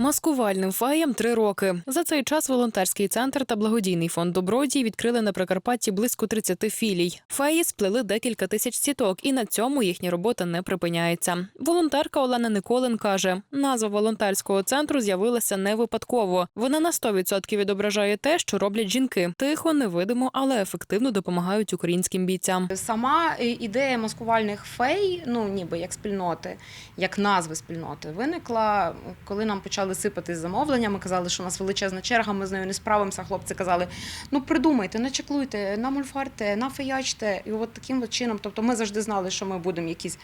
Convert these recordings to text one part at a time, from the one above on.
Маскувальним феям три роки. За цей час волонтерський центр та благодійний фонд Добродій відкрили на Прикарпатті близько 30 філій. Феї сплели декілька тисяч сіток, і на цьому їхня робота не припиняється. Волонтерка Олена Николин каже: назва волонтерського центру з'явилася не випадково. Вона на 100% відображає те, що роблять жінки. Тихо, невидимо, але ефективно допомагають українським бійцям. Сама е, ідея маскувальних фей, ну ніби як спільноти, як назви спільноти, виникла, коли нам почали сипати замовлення. Ми казали, що у нас величезна черга, ми з нею не справимося. Хлопці казали: ну придумайте, начеклуйте, намульфарте, нафеячте. І от таким чином. Тобто ми завжди знали, що ми будемо якісь,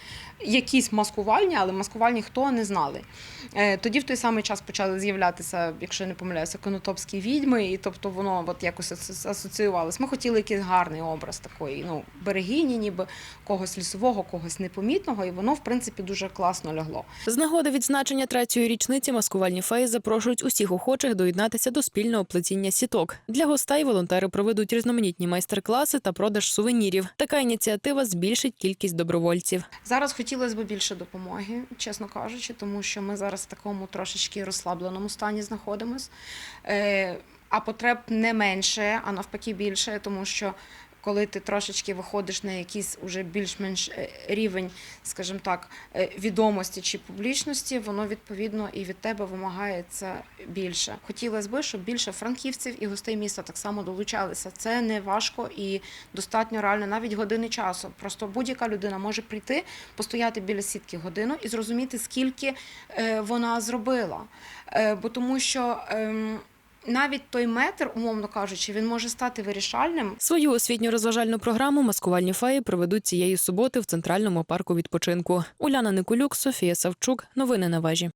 якісь маскувальні, але маскувальні хто не знали. Е, Тоді в той самий час почали з'являтися, якщо я не помиляюся, конотопські відьми, і тобто воно от якось асоціювалось. Ми хотіли якийсь гарний образ такої, ну, берегині, ніби когось лісового, когось непомітного, і воно, в принципі, дуже класно лягло. З нагоди відзначення третьої річниці маскувальні феї запрошують усіх охочих доєднатися до спільного плетіння сіток. Для гостей волонтери проведуть різноманітні майстер-класи та продаж сувенірів. Така ініціатива збільшить кількість добровольців. Зараз хотілося б більше допомоги, чесно кажучи, тому що ми зараз в такому трошечки розслабленому стані знаходимось. Е, А потреб не менше, а навпаки більше, тому що коли ти трошечки виходиш на якийсь уже більш-менш е, рівень, скажімо так, е, відомості чи публічності, воно відповідно і від тебе вимагається більше. Хотілося б, щоб більше франківців і гостей міста так само долучалися. Це не важко і достатньо реально, навіть години часу. Просто будь-яка людина може прийти, постояти біля сітки годину і зрозуміти, скільки е, вона зробила. Бо тому що. Навіть той метр, умовно кажучи, він може стати вирішальним Свою освітньо-розважальну програму маскувальні феї проведуть цієї суботи в центральному парку відпочинку. Уляна Никулюк, Софія Савчук. Новини на вежі.